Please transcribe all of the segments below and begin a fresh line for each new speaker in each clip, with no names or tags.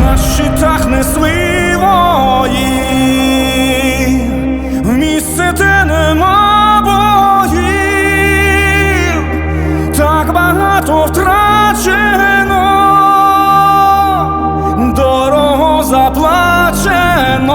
на щитах несли вої, в місце, де нема боїв, так багато втрачено, дорого заплачено,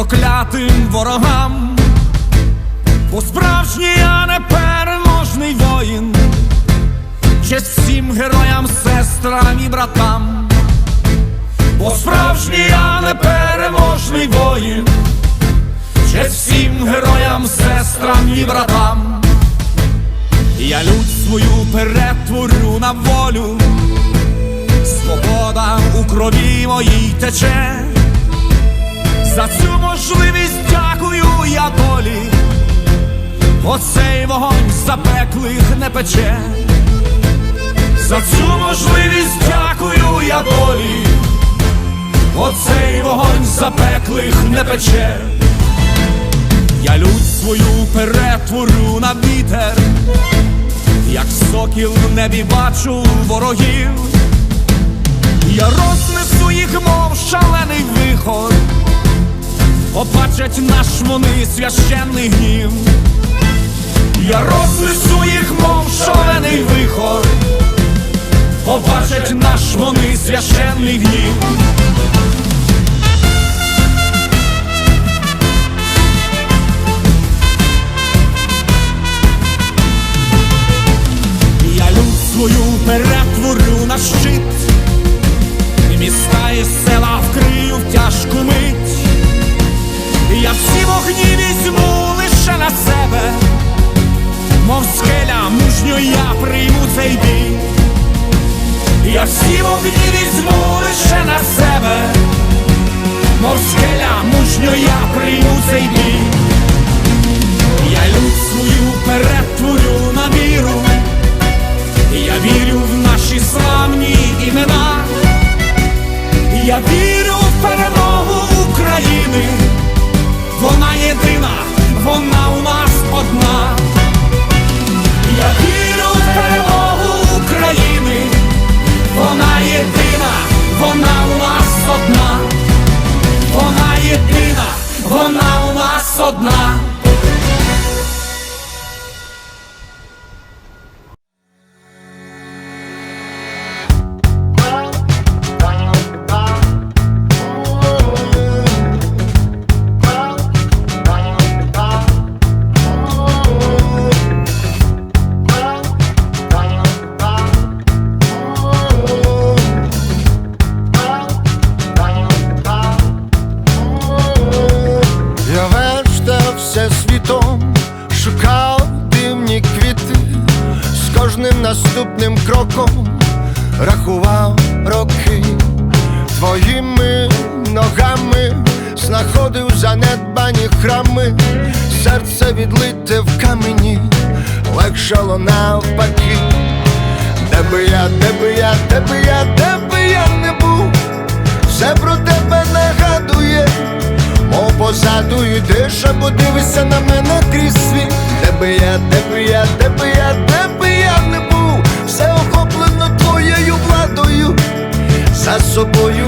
проклятим ворогам, бо справжній я непереможний воїн, честь всім героям, сестрам і братам, бо справжній я непереможний воїн, честь всім героям, сестрам і братам. Я лють свою перетворю на волю, свобода у крові моїй тече. За цю можливість дякую я долі, оцей вогонь запеклих не пече. За цю можливість дякую я долі, оцей вогонь запеклих не пече. Я лють свою перетворю на вітер, як сокіл в небі бачу ворогів. Я рознесу їх, мов шалений вихор, побачать наш вони священний гнів. Я рознесу їх, мов шалений вихор, побачать наш вони священний гнів. Я люд свою перетворю скеля мужньо я прийму цей бій. Я люд свою перетворю на віру. Я вірю в наші славні імена. Я вірю в перемогу України. Вона єдина, вона
знаходив занедбані храми, серце відлите в камені, легшало навпаки. Де би я, де би я, де би я, де би я не був, все про тебе нагадує. Мов позаду йдеш, або дивишся на мене крізь світ Де би я, де би я, де би я, де би я не був, все охоплено твоєю владою, за собою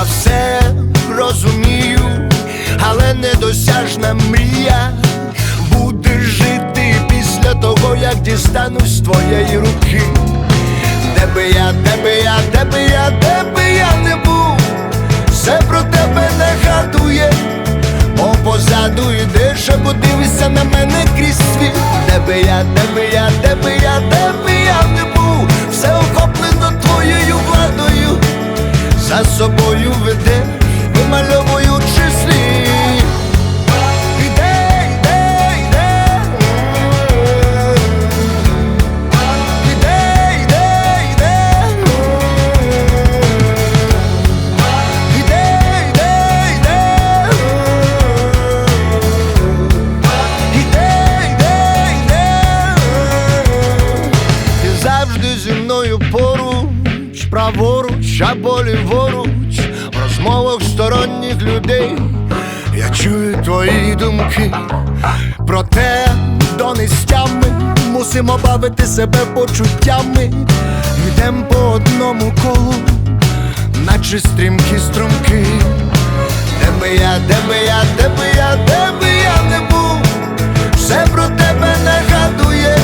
Я все розумію, але недосяжна мрія буде жити після того, як дістанусь з твоєї руки. Де би я, де би я, де би я, де би я не був, все про тебе нагадує. О, позаду йдеш, або дивишся на мене крізь світ Де би я, де би я, де би я, де або ліворуч, в розмовах сторонніх людей. Я чую твої думки, проте до нестями мусимо бавити себе почуттями. Йдем по одному колу, наче стрімкі струмки. Де би я, де би я, де би я, де би я не був, все про тебе нагадує,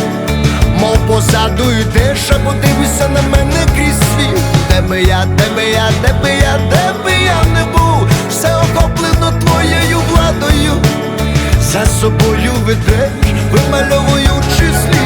мов позаду йдеш, або дивишся на мене крізь світ. Де би я, де би я, де би я, де би я не був, все охоплено твоєю владою, за собою ведеш, вимальовуючи слід.